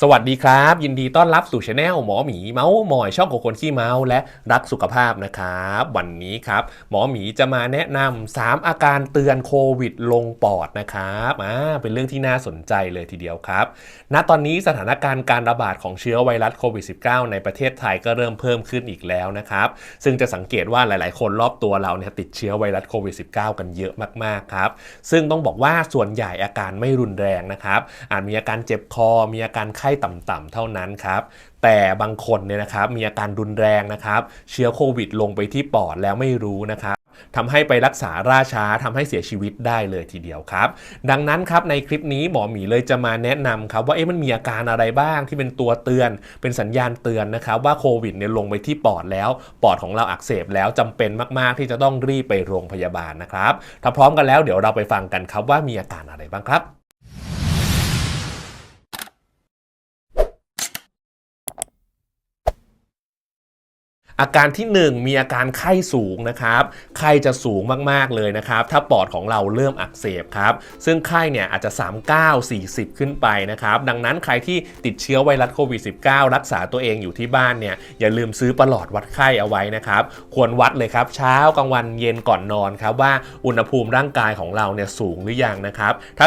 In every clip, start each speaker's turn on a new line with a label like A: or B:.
A: สวัสดีครับ ยินดีต้อนรับสู่ช anel หมอหมีเมาส์มอยช่องของคนขี้เมาส์และรักสุขภาพนะครับ วันนี้ครับ หมอหมีจะมาแนะนำ3อาการเตือนโควิดลงปอดนะครับอ่าเป็นเรื่องที่น่าสนใจเลยทีเดียวครับณตอนนี้สถานการณ์การระบาดของเชื้อไวรัสโควิด -19 ในประเทศไทยก็เริ่มเพิ่มขึ้นอีกแล้วนะครับ ซึ่งจะสังเกตว่าหลาย ๆ คนรอบตัวเราเนี่ยติดเชื้อไวรัสโควิด -19 กันเยอะมากๆครับซึ่งต้องบอกว่าส่วนใหญ่อาการไม่รุนแรงนะครับอาจมีอาการเจ็บคอมีอาการไข้ต่ำๆเท่านั้นครับ แต่บางคนเนี่ยนะครับมีอาการรุนแรงนะครับ เชื้อโควิดลงไปที่ปอดแล้วไม่รู้นะครับทำให้ไปรักษาราช้าทำให้เสียชีวิตได้เลยทีเดียวครับ ดังนั้นครับในคลิปนี้หมอหมีเลยจะมาแนะนำครับว่าเอ๊ะมันมีอาการอะไรบ้างที่เป็นตัวเตือน เป็นสัญญาณเตือนนะครับว่าโควิดเนี่ยลงไปที่ปอดแล้ว ปอดของเราอักเสบแล้วจำเป็นมากๆ ที่จะต้องรีบไปโรงพยาบาลนะครับถ้าพร้อมกันแล้วเดี๋ยวเราไปฟังกันครับว่ามีอาการอะไรบ้างครับ อาการที่ 1 มีอาการไข้สูงนะครับ ไข้จะสูงมากๆเลยนะครับ ถ้าปอดของเราเริ่มอักเสบครับ ซึ่งไข้เนี่ยอาจจะ 39 40 ขึ้นไปนะครับ ดังนั้นใครที่ติดเชื้อไวรัสโควิด -19 รักษาตัวเองอยู่ที่บ้านเนี่ยอย่าลืมซื้อประหลอดวัดไข้เอาไว้นะครับ ควรวัดเลยครับเช้ากลางวันเย็นก่อนนอนครับว่าอุณหภูมิร่างกายของเราเนี่ยสูงหรือยังนะครับ ถ้า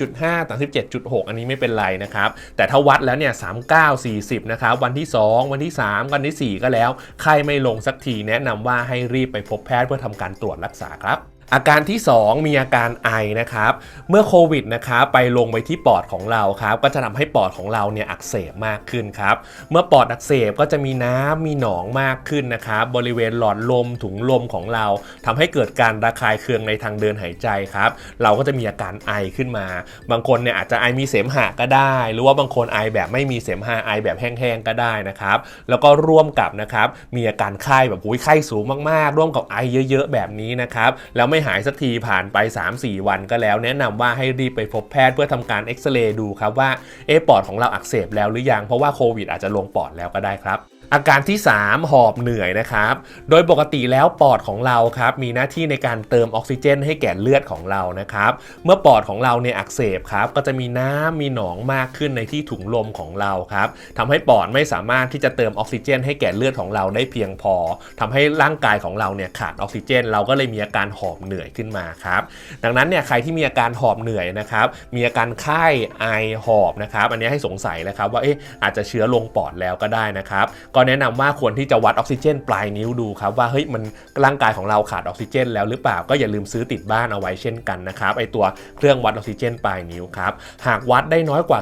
A: 37.5 37.6 อันนี้ไม่เป็นไรนะครับ แต่ถ้าวัดแล้วเนี่ย39 40 นะครับ วันที่ 2 วันที่ 3 วันทีสี่4 ก็แล้วไข้ไม่ลงสักทีแนะนำว่าให้รีบไปพบแพทย์เพื่อทำการตรวจรักษาครับ อาการที่ 2 มีอาการไอนะครับ เมื่อโควิดนะครับไปลงไปที่ปอดของเราครับ ก็จะทำให้ปอดของเราเนี่ยอักเสบมากขึ้นครับ เมื่อปอดอักเสบก็จะมีน้ำมีหนองมากขึ้นนะครับ บริเวณหลอดลมถุงลมของเราทำให้เกิดการระคายเคืองในทางเดินหายใจครับ เราก็จะมีอาการไอขึ้นมา บางคนเนี่ยอาจจะไอมีเสมหะก็ได้ หรือว่าบางคนไอแบบไม่มีเสมหะไอแบบแห้งๆก็ได้นะครับ แล้วก็ร่วมกับนะครับมีอาการไข้แบบหุยไข้สูงมากๆ ร่วมกับไอเยอะ ๆ แบบนี้นะครับแล้วไม่หายสักทีผ่านไป 3-4 วันก็แล้ว แนะนำว่าให้รีบไปพบแพทย์เพื่อทำการเอ็กซเรย์ดูครับว่าเอปอดของเราอักเสบแล้วหรือยัง เพราะว่าโควิดอาจจะลงปอดแล้วก็ได้ครับ อาการที่ 3 หอบเหนื่อยนะครับ โดยปกติแล้วปอดของเราครับมีหน้าที่ในการเติมออกซิเจน ให้แก่เลือดของเรานะครับ เมื่อปอดของเราเนี่ยอักเสบครับก็จะมีน้ำมีหนองมากขึ้นในที่ถุงลมของเราครับทำให้ปอดไม่สามารถที่จะเติมออกซิเจน ให้แก่เลือดของเราได้เพียงพอทำให้ร่างกายของเราเนี่ยขาดออกซิเจน เราก็เลยมีอาการหอบเหนื่อยขึ้นมาครับดังนั้นเนี่ยใครที่มีอาการหอบเหนื่อยนะครับมีอาการไข้ไอหอบนะครับอันนี้ให้สงสัยแล้วครับว่าเอ๊ะอาจจะเชื้อลงปอดแล้วก็ได้นะครับก็็แนะนำว่าควรที่จะวัดออกซิเจน ปลายนิ้วดูครับว่าเฮ้ยมันร่างกายของเราขาดออกซิเจน แล้วหรือเปล่าก็อย่าลืมซื้อติดบ้านเอาไว้เช่นกันนะครับไอตัวเครื่องวัดออกซิเจน ปลายนิ้วครับหากวัดได้น้อยกว่า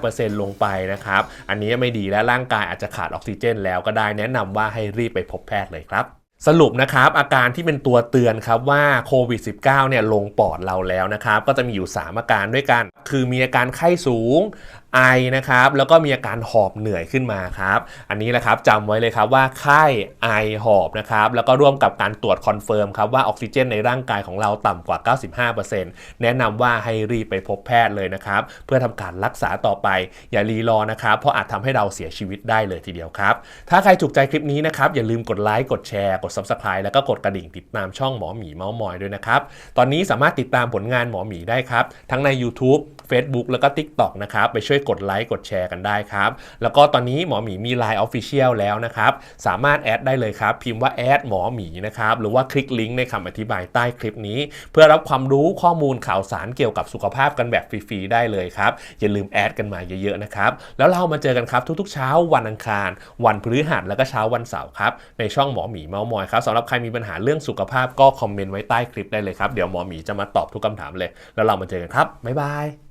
A: 95%ลงไปนะครับอันนี้ไม่ดีและร่างกายอาจจะขาดออกซิเจน แล้วก็ได้แนะนำว่าให้รีบไปพบแพทย์เลยครับสรุปนะครับอาการที่เป็นตัวเตือนครับว่าโควิด -19 เนี่ยลงปอดเราแล้วนะครับก็จะมีอยู่ 3 อาการด้วยกัน คือมีอาการไข้สูงไอนะครับแล้วก็มีอาการหอบเหนื่อยขึ้นมาครับอันนี้แหละครับจำไว้เลยครับว่าไข้ไอหอบนะครับแล้วก็ร่วมกับการตรวจคอนเฟิร์มครับว่าออกซิเจนในร่างกายของเราต่ำกว่า 95%แนะนำว่าให้รีบไปพบแพทย์เลยนะครับเพื่อทำการรักษาต่อไป อย่ารีรอนะครับเพราะอาจทำให้เราเสียชีวิตได้เลยทีเดียวครับ ถ้าใครถูกใจคลิปนี้นะครับอย่าลืมกดไลค์กดแชร์กด Subscribe แล้วก็กดกระดิ่งติดตามช่องหมอหมีเมาส์มอยด้วยนะครับตอนนี้สามารถติดตามผลงานหมอหมีได้ครับทั้งใน YouTube Facebook แล้วก็ TikTok นะครับไปช่วยกดไลค์กดแชร์กันได้ครับ แล้วก็ตอนนี้หมอหมีมี Line Official แล้วนะครับ สามารถแอดได้เลยครับ พิมพ์ว่าแอดหมอหมีนะครับ หรือว่าคลิกลิงก์ในคำอธิบายใต้คลิปนี้ เพื่อรับความรู้ข้อมูลข่าวสารเกี่ยวกับสุขภาพกันแบบฟรีๆได้เลยครับ อย่าลืมแอดกันมาเยอะๆนะครับ แล้วเรามาเจอกันครับทุกๆเช้าวันอังคาร วันพฤหัสแล้วก็เช้าวันเสาร์ครับในช่องหมอหมีเมาส์มอยครับสำหรับใครมีปัญหาเรื่องสุขภาพก็คอมเมนต์ไว้ใต้คลิปได้เลยครับเดี๋ยวหมอหมีจะมาตอบทุกคำถามเลย แล้วเรามาเจอกันครับบ๊ายบาย